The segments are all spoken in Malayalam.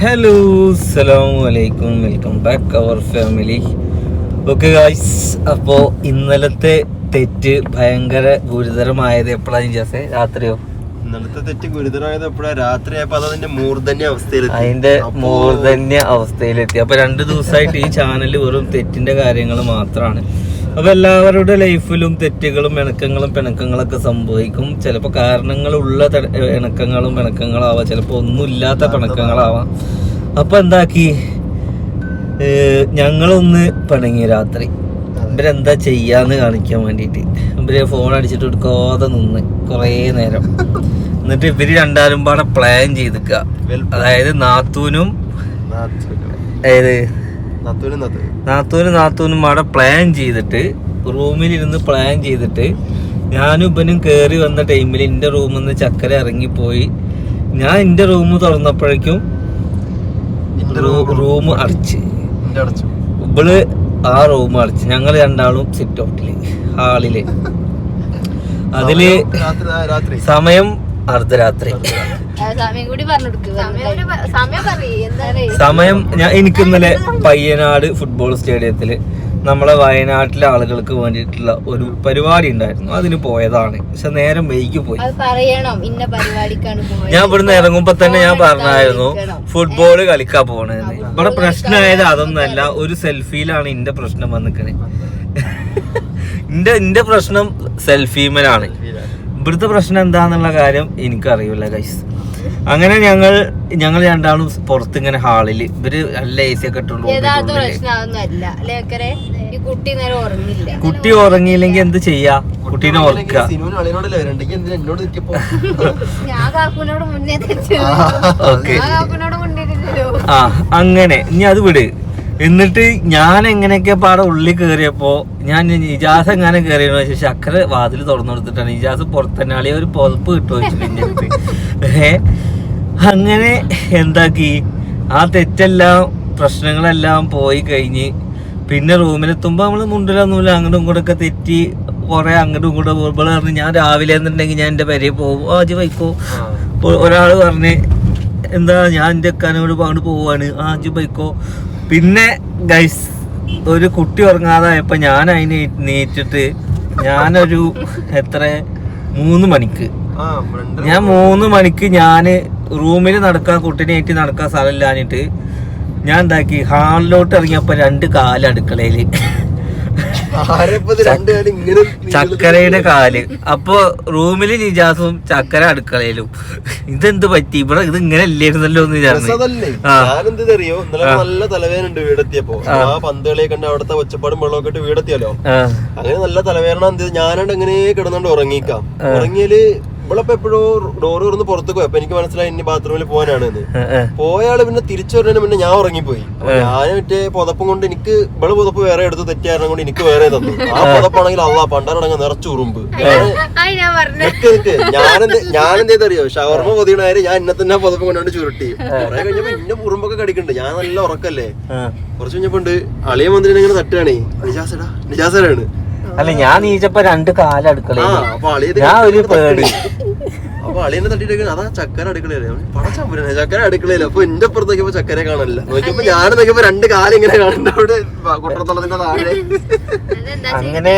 ഹലോ സലാം അലൈക്കും welcome back our family okay guys അപ്പോൾ ഇന്നലത്തെ തെറ്റ് ഭയങ്കര ഗുരുതരമായത് എപ്പോഴാണ് ജാസേ? രാത്രിയോ? ഇന്നലത്തെ തെറ്റ് ഗുരുതരമായത് എപ്പോഴാണ് രാത്രിയായപ്പോൾ അത് അതിന്റെ മൂർധന്യ അവസ്ഥയിലെത്തി. അതിന്റെ അപ്പോ മൂർധന്യ അവസ്ഥയിലെത്തി. അപ്പൊ രണ്ട് ദിവസമായിട്ട് ഈ ചാനൽ വെറും തെറ്റിന്റെ കാര്യങ്ങൾ മാത്രമാണ് അപ്പൊ എല്ലാവരുടെ ലൈഫിലും തെറ്റുകളും ഇണക്കങ്ങളും പിണക്കങ്ങളൊക്കെ സംഭവിക്കും. ചിലപ്പോൾ കാരണങ്ങളുള്ള ഉള്ള ഇണക്കങ്ങളും പിണക്കങ്ങളാവാം. ചിലപ്പോൾ ഒന്നുമില്ലാത്ത പിണക്കങ്ങളാവാം. അപ്പൊ എന്താക്കി? ഞങ്ങളൊന്ന് പിണങ്ങി രാത്രി. ഇവരെന്താ ചെയ്യാന്ന് കാണിക്കാൻ വേണ്ടിയിട്ട്. ഇവർ ഫോൺ അടിച്ചിട്ട് എടുക്കാതെ നിന്ന് കുറേ നേരം. എന്നിട്ട് ഇവർ രണ്ടാലും പാടെ പ്ലാൻ ചെയ്തിക്ക. അതായത് നാത്തൂനും നാത്തു- അതായത് നാത്തൂനും നാത്തൂനും. അവിടെ പ്ലാൻ ചെയ്തിട്ട് റൂമിലിരുന്ന് പ്ലാൻ ചെയ്തിട്ട് ഞാനും ഇപ്പനും കയറി വന്ന ടൈമിൽ എന്റെ റൂമിൽ നിന്ന് ചക്കര ഇറങ്ങിപ്പോയി. ഞാൻ എന്റെ റൂം തുറന്നപ്പോഴേക്കും റൂം അടച്ചു. ഇവൾ ആ റൂം അടച്ച്. ഞങ്ങൾ രണ്ടാളും സിറ്റ് ഔട്ടിൽ ഹാളിൽ. അതിൽ സമയം അർദ്ധരാത്രി. സമയം ഞാൻ എനിക്ക് ഇന്നലെ പയ്യനാട് ഫുട്ബോൾ സ്റ്റേഡിയത്തിൽ നമ്മളെ വയനാട്ടിലെ ആളുകൾക്ക് വേണ്ടിയിട്ടുള്ള ഒരു പരിപാടി ഉണ്ടായിരുന്നു. അതിന് പോയതാണ്. പക്ഷെ നേരം വൈകി പോയി. അത് പറയണം. ഇന്ന പരിപാടിക്കാണ് പോയത്. ഞാൻ ഇവിടുന്ന് ഇറങ്ങുമ്പോ തന്നെ ഞാൻ പറഞ്ഞായിരുന്നു ഫുട്ബോൾ കളിക്കാൻ പോണെന്ന്. ഇവിടെ പ്രശ്നമായത് അതൊന്നല്ല ഒരു സെൽഫിയിലാണ് എന്റെ പ്രശ്നം വന്നിക്കണേ. എന്റെ എന്റെ പ്രശ്നം സെൽഫിമലാണ്. ഇവിടുത്തെ പ്രശ്നം എന്താന്നുള്ള കാര്യം എനിക്കറിയില്ല ഗൈസ് അങ്ങനെ ഞങ്ങൾ ഞങ്ങൾ രണ്ടാളും പുറത്ത് ഇങ്ങനെ ഹാളിൽ ഇവർ നല്ല എ സി ഒക്കെ ഇട്ടുള്ളൂ കുട്ടി നേരം ഉറങ്ങില്ല കുട്ടി ഉറങ്ങിയില്ലെങ്കിൽ എന്ത് ചെയ്യാ? കുട്ടീനെ ഓർക്കുക. സിനുവിന് അളിയനോടല്ലേ വരണ്ടെങ്കിൽ എന്തിനാ എന്നോട് നിൽക്കപ്പോ ഞാൻ കാക്കുനോട് മുന്നേ തെറ്റു ഓക്കെ ഞാൻ കാക്കുനോട് ആ അങ്ങനെ. ഇനി അത് വിട്. എന്നിട്ട് ഞാൻ എങ്ങനെയൊക്കെ പാടെ ഉള്ളിൽ കയറിയപ്പോ ഞാൻ ഇജാസ് എങ്ങനെ കയറിയെന്ന് വെച്ചാൽ ശക്കര വാതിൽ തുറന്നു കൊടുത്തിട്ടാണ്. ഇജാസ് പുറത്തന്നെ ഒരു പുതപ്പ് കിട്ടുമോ ഏ? അങ്ങനെ എന്താക്കി? ആ തെറ്റെല്ലാം പ്രശ്നങ്ങളെല്ലാം പോയി കഴിഞ്ഞ് പിന്നെ റൂമിലെത്തുമ്പോ നമ്മൾ മുണ്ടിലൊന്നുമില്ല അങ്ങോട്ടും ഇങ്ങോട്ടും ഒക്കെ തെറ്റി കുറെ അങ്ങോട്ടും ഇങ്ങോട്ടും ഇവിടെ പറഞ്ഞു ഞാൻ രാവിലെ എന്നുണ്ടെങ്കിൽ ഞാൻ എന്റെ പെരയിൽ പോകും. ആജി വൈക്കോ ഒരാൾ ഒരാൾ പറഞ്ഞ് എന്താ ഞാൻ എന്റെ അക്കാനോട് അങ്ങോട്ട് പോവാണ്. ആജി വൈക്കോ ബൈക്കോ പിന്നെ ഗൈസ് ഒരു കുട്ടി ഉറങ്ങാതായപ്പോ ഞാൻ അതിന് നീറ്റിട്ട് ഞാനൊരു എത്ര? മൂന്ന് മണിക്ക്. ഞാൻ മൂന്ന് മണിക്ക് ഞാൻ റൂമിൽ നടക്കാൻ കുട്ടിനെ ഏറ്റി നടക്കാൻ സ്ഥലമില്ലാഞ്ഞിട്ട് ഞാൻ എന്താക്കി ഹാളിലോട്ട് ഇറങ്ങിയപ്പോ രണ്ട് കാൽ അടുക്കളയിൽ. ചക്കരയുടെ കാൽ. അപ്പൊ റൂമിൽ നിജാസും ചക്കര അടുക്കളയിലും. ഇതെന്ത് പറ്റി? ഇവിടെ ഇത് ഇങ്ങനെ ഇല്ലായിരുന്നല്ലോ എന്ന് വിചാരിച്ചു. അറിയോ ഇന്നലെ നല്ല തലവേദന ഉണ്ട് വീടെത്തിയപ്പോ. ആ. പന്തുകളെ കണ്ട് അവിടുത്തെ ഒച്ചപ്പാടും വെള്ളമൊക്കെ ഇട്ട് വീടെത്തിയല്ലോ. അങ്ങനെ നല്ല തലവേദന എന്ത് ഞാനാണ്ട് എങ്ങനെ കിടന്നോണ്ട് ഉറങ്ങിക്കാം. ഉറങ്ങിയാൽ ഇവളിപ്പോ എപ്പോഴും ഡോറ് തുറന്ന് പുറത്തേക്ക് പോയി. അപ്പൊ എനിക്ക് മനസ്സിലായി ഇനി ബാത്റൂമിൽ പോകാനാണ്. പോയാൾ പിന്നെ തിരിച്ചു വരുന്നതിന് പിന്നെ ഞാൻ ഉറങ്ങിപ്പോയി. ഞാൻ മറ്റേ പുതപ്പും കൊണ്ട് എനിക്ക് ഇവൾ പുതപ്പ് വേറെ എടുത്ത് തെറ്റിയാരണം കൊണ്ട് എനിക്ക് വേറെ തന്നു. ആ പുതപ്പാണെങ്കിൽ അള്ളാ പണ്ടാറടങ്ങ നിറച്ചു ഉറുമ്പ്. ഞാനെന്ത് ഞാനെന്തേത് അറിയോ ഷവർമ്മ പൊതിയണാര് ഞാൻ ഇന്നെ തന്നെ പുതപ്പ് കൊണ്ടുകൊണ്ട് ചുരുട്ടി. കുറെ കഴിഞ്ഞപ്പോ ഇന്നെ ഉറുമ്പൊക്കെ കടിക്കുന്നുണ്ട് ഞാൻ നല്ല ഉറക്കല്ലേ. കുറച്ച് കഴിഞ്ഞപ്പോ ഉണ്ട് അളിയ മന്ത്രിനെ ഇങ്ങനെ തട്ടുകയാണേ. നിജാസടാ നിജാസരാണ് അല്ല ഞാൻ നീച്ചപ്പോ രണ്ട് കാല അപ്പൊ ഞാൻ ഒരു പേടി. അപ്പൊ അളിയനെ തട്ടിട്ട് അതാ ചക്കര അടുക്കളയിലെ ചക്കര അപ്പൊ എന്റെ അപ്പുറത്ത് നോക്കിയപ്പോ ചക്കര കാണില്ല നോക്കിയപ്പോ ഞാൻ നോക്കിയപ്പോ രണ്ട് കാലം ഇങ്ങനെ കാണുന്നുണ്ട്. അവിടെ കുട്ടത്തളത്തിന്റെ താഴെ. അങ്ങനെ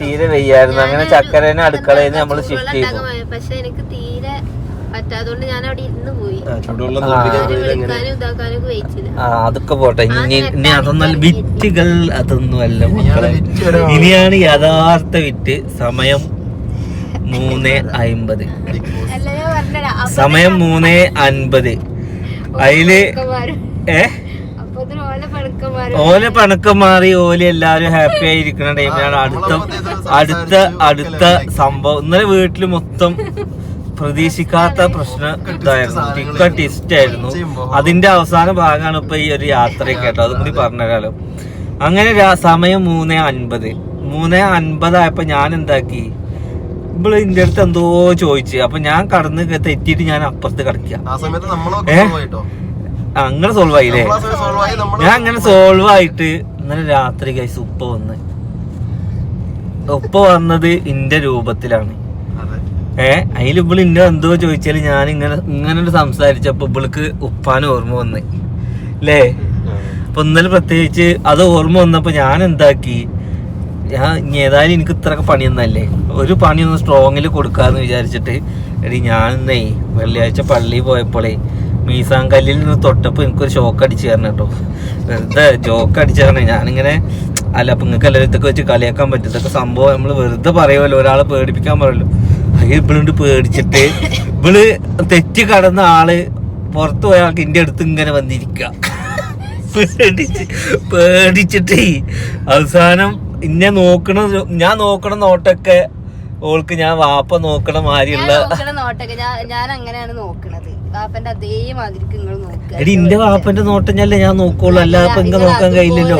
തീരെ വയ്യായിരുന്നു അങ്ങനെ ചക്കരേനെ അടുക്കളയിൽ നിന്ന് നമ്മൾ ഷിഫ്റ്റ് ചെയ്തു. പക്ഷെ എനിക്ക് പറ്റാത്തോണ്ട് ഞാൻ അവിടെ ഇരുന്ന് പോയി. അതൊക്കെ പോട്ടെ. ഇനി ഇനി അതൊന്നല്ല വിറ്റുകൾ അതൊന്നുമല്ല മക്കളെ. ഇനിയാണ് യഥാർത്ഥ വിറ്റ്. സമയം മൂന്ന് പറഞ്ഞുതരാം. സമയം മൂന്ന് അൻപത്. അതിൽ ഏ? ഓല ഓലെ പണക്കം മാറി ഓല എല്ലാരും ഹാപ്പി ആയിരിക്കുന്ന ടൈമിലാണ്. അടുത്ത അടുത്ത അടുത്ത സംഭവം. ഇന്നലെ വീട്ടിൽ മൊത്തം പ്രതീക്ഷിക്കാത്ത പ്രശ്നം ഇതായിരുന്നു ടിക്കറ്റ് ടിസ്റ്റ് ആയിരുന്നു അതിന്റെ അവസാന ഭാഗമാണ് ഇപ്പൊ ഈ ഒരു യാത്ര കേട്ടോ. അതും കൂടി പറഞ്ഞാലും അങ്ങനെ സമയം മൂന്ന് അൻപത്. മൂന്ന് അൻപതായപ്പോ ഞാൻ എന്താക്കി? ഇവൾ ഇന്റെ അടുത്ത് എന്തോ ചോദിച്ചു. അപ്പൊ ഞാൻ കടന്ന് തെറ്റിയിട്ട് ഞാൻ അപ്പുറത്ത് കിടക്കുക. അങ്ങനെ സോൾവ് ആയില്ലേ? ഞാൻ അങ്ങനെ സോൾവ് ആയിട്ട് ഇന്നലെ രാത്രി കഴിച്ചു ഉപ്പ വന്ന്. ഉപ്പ വന്നത് ഇന്റെ രൂപത്തിലാണ്. അതെ ഏ അതിൽ ഇവൾ ഇന്ന എന്തോ ചോദിച്ചാൽ ഞാൻ ഇങ്ങനെ ഇങ്ങനെ സംസാരിച്ചപ്പോ ഇവൾക്ക് ഉപ്പാന് ഓർമ്മ വന്ന്. അല്ലേ അപ്പൊ ഇന്നലെ പ്രത്യേകിച്ച് അത് ഓർമ്മ വന്നപ്പോ ഞാൻ എന്താക്കി? ഞാൻ ഏതായാലും എനിക്ക് ഇത്രയൊക്കെ പണിയൊന്നല്ലേ? ഒരു പണിയൊന്ന് സ്ട്രോങ്ങിൽ കൊടുക്കാന്ന് വിചാരിച്ചിട്ട് എടി ഞാൻ ഇന്നേ വെള്ളിയാഴ്ച പള്ളിയിൽ പോയപ്പോളേ മീസാം കല്ലിൽ നിന്ന് തൊട്ടപ്പോ എനിക്കൊരു ഷോക്ക് അടിച്ചു തരണം കേട്ടോ. വെറുതെ ജോക്ക് അടിച്ചു തരണേ ഞാനിങ്ങനെ അല്ല അപ്പൊ നിങ്ങൾക്ക് എല്ലാവരും ഇതൊക്കെ വെച്ച് കളിയാക്കാൻ പറ്റും ഇതൊക്കെ സംഭവം നമ്മൾ വെറുതെ പറയുമല്ലോ ഒരാളെ പേടിപ്പിക്കാൻ പറയുമല്ലോ ഇവളുണ്ട് പേടിച്ചിട്ട് ഇവൾ തെറ്റ് കടന്ന ആൾ പുറത്തു പോയ ആൾക്ക് അടുത്ത് ഇങ്ങനെ വന്നിരിക്കുക പേടിച്ച് പേടിച്ചിട്ട് അവസാനം ഇന്നെ നോക്കണ ഞാൻ നോക്കണ നോട്ടൊക്കെ ഓൾക്ക് ഞാൻ വാപ്പ നോക്കണ മാതിരിയുള്ള നോട്ടൊക്കെ ഞാൻ അങ്ങനെയാണ് നോക്കണത്. വാപ്പന്റെ അതേ മാതിരിക്ക് നിങ്ങൾ നോക്കുക. എടി ഇന്റെ വാപ്പന്റെ നോട്ടം ഞാനല്ലേ ഞാൻ നോക്കുള്ളൂ. അല്ലാതെ ഇപ്പൊ ഇങ്ങ നോക്കാൻ കഴിയില്ലല്ലോ.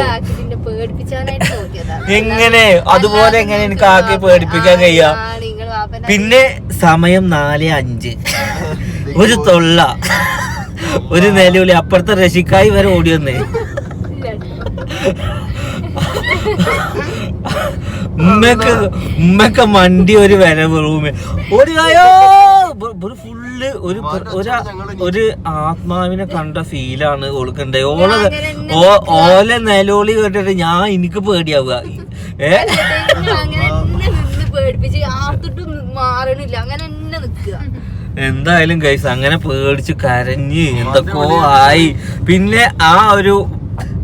എങ്ങനെ? അതുപോലെ എങ്ങനെ എനിക്ക് ആകെ പേടിപ്പിക്കാൻ കഴിയാ? പിന്നെ സമയം നാല് അഞ്ച്. ഒരു തൊള്ള. ഒരു നിലവിളി. അപ്പുറത്തെ രശിക്കായി വരെ ഓടി വന്നേ. ഉമ്മക്ക് ഉമ്മക്ക് മണ്ടി ഒരു വരവ് റൂമിൽ ഓടിയായോ ഒരു ഫുള്ള് ഒരു ഒരു ആത്മാവിനെ കണ്ട ഫീലാണ് ഓൾക്കുണ്ടായി ഓള ഓല ഓലെ നിലവിളി കേട്ടിട്ട് ഞാൻ എനിക്ക് പേടിയാവുക. ഏ? പേടിപ്പിച്ച് ആർത്തിട്ടും മാറണില്ല. അങ്ങനെ എന്നെ നിക്കുക എന്തായാലും ഗൈസ് അങ്ങനെ പേടിച്ച് കരഞ്ഞ് എന്തൊക്കെയോ ആയി. പിന്നെ ആ ഒരു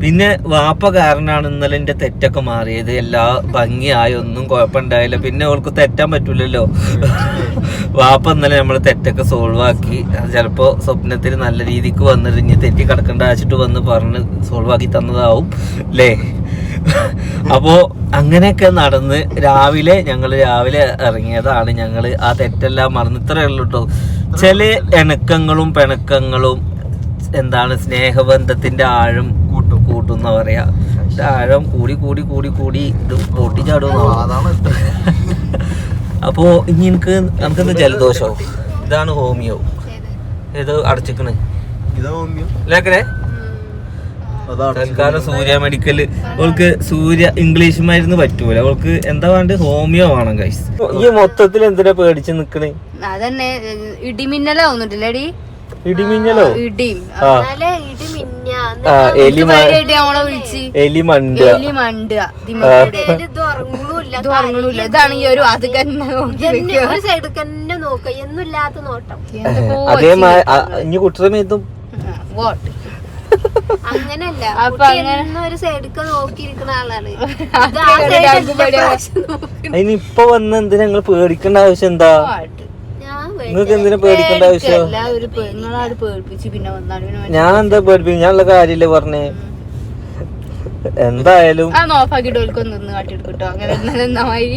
പിന്നെ വാപ്പ കാരണമാണ് ഇന്നലെ എന്റെ തെറ്റൊക്കെ മാറിയത്. എല്ലാ ഭംഗിയായി ഒന്നും കുഴപ്പമുണ്ടായില്ല. പിന്നെ അവൾക്ക് തെറ്റാൻ പറ്റൂലല്ലോ. വാപ്പ ഇന്നലെ നമ്മൾ തെറ്റൊക്കെ സോൾവ് ആക്കി. ചിലപ്പോ സ്വപ്നത്തിൽ നല്ല രീതിക്ക് വന്നിട്ട് തെറ്റി കിടക്കണ്ട വെച്ചിട്ട് വന്ന് പറഞ്ഞ് സോൾവ് ആക്കി തന്നതാവും അല്ലേ അപ്പോ അങ്ങനെയൊക്കെ നടന്ന് രാവിലെ ഞങ്ങൾ രാവിലെ ഇറങ്ങിയതാണ് ഞങ്ങൾ ആ തെറ്റെല്ലാം മറന്ന്. ഇത്രയേ ഉള്ളൂ കേട്ടോ ചില ഇണക്കങ്ങളും പിണക്കങ്ങളും എന്താണ് സ്നേഹബന്ധത്തിന്റെ ആഴം കൂട്ടും എന്നാ പറയാ. ആഴം കൂടി കൂടി കൂടി കൂടി ഇത് പൊട്ടിച്ചാടും അതാണ് അപ്പോ ഇനി എനിക്ക് നമുക്കെന്ത് ജലദോഷോ? ഇതാണ് ഹോമിയോ. ഇത് അടച്ചിക്കണ്. തൽക്കാലം സൂര്യ മെഡിക്കൽ ഓൾക്ക് സൂര്യ ഇംഗ്ലീഷ് മരുന്ന് പറ്റൂല. അവൾക്ക് എന്താ വേണ്ട ഹോമിയോ വേണം കൈസ് ഈ മൊത്തത്തിൽ എന്തിനാ പേടിച്ച് നിക്കണേ? അതന്നെ ഇടിമിന്നലാവുന്നുണ്ടല്ലേടി? ഇടിമിന്നലോ? എലി മണ്ട ഇതാണ് ഈ ഒരു അത് തന്നെ ഒരു സൈഡിൽ തന്നെ നോക്ക എന്നില്ലാത്ത നോട്ടം. അതേമാതിരി ഇനി കുട്ടറ മേത്തും. അങ്ങനല്ല. അപ്പൊ ഒരു സൈഡിക്ക് നോക്കിയിരിക്കുന്ന ആളാണ്. ഇപ്പൊ വന്ന് എന്തിനാ നിങ്ങൾ പേടിക്കേണ്ട ആവശ്യം എന്താ? നിങ്ങൾക്ക് എന്തിനാ പേടിക്കേണ്ട ആവശ്യം? ഒരു പെങ്ങളാട് പേടിപ്പിച്ച് പിന്നെ വന്നാണ് ഞാൻ എന്താ പേടിപ്പിക്കും ഞാനുള്ള കാര്യല്ലേ പറഞ്ഞേ? എന്തായാലും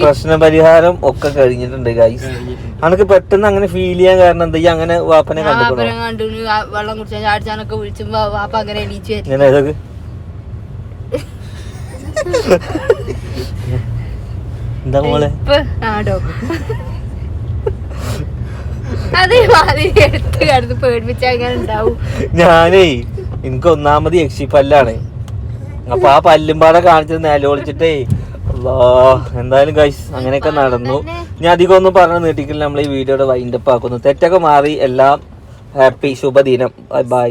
പ്രശ്ന പരിഹാരം ഒക്കെ കഴിഞ്ഞിട്ടുണ്ട് ഗൈസ് അനക്ക് പെട്ടെന്ന് അങ്ങനെ ഫീൽ ചെയ്യാൻ കാരണം എന്താ? ഈ അങ്ങനെ വാപ്പനെ കണ്ടു. ആ വെള്ളം കുടിച്ചാൽ ചാടിച്ചാനൊക്കെ വിളിച്ചുമ്പോ വാപ്പ അങ്ങനെ എണീച്ച് വരും ഇങ്ങനെ ഇതൊക്കെ എന്താ മോളെ ഇപ്പൊ ആടോ ഉണ്ടാവും. ഞാനേ എനിക്ക് ഒന്നാമത് യക്ഷിപ്പല്ലാണ് അപ്പൊ ആ പല്ലും പാടെ കാണിച്ചത് നിലവിളിച്ചിട്ടേ എന്തായാലും ഗൈസ് അങ്ങനെയൊക്കെ നടന്നു. ഞാൻ അധികം ഒന്നും പറഞ്ഞു നീട്ടിക്കില്ല നമ്മൾ ഈ വീഡിയോയുടെ വൈൻഡപ്പ് ആക്കുന്നു. തെറ്റൊക്കെ മാറി എല്ലാം ഹാപ്പി ശുഭദിനം. Bye bye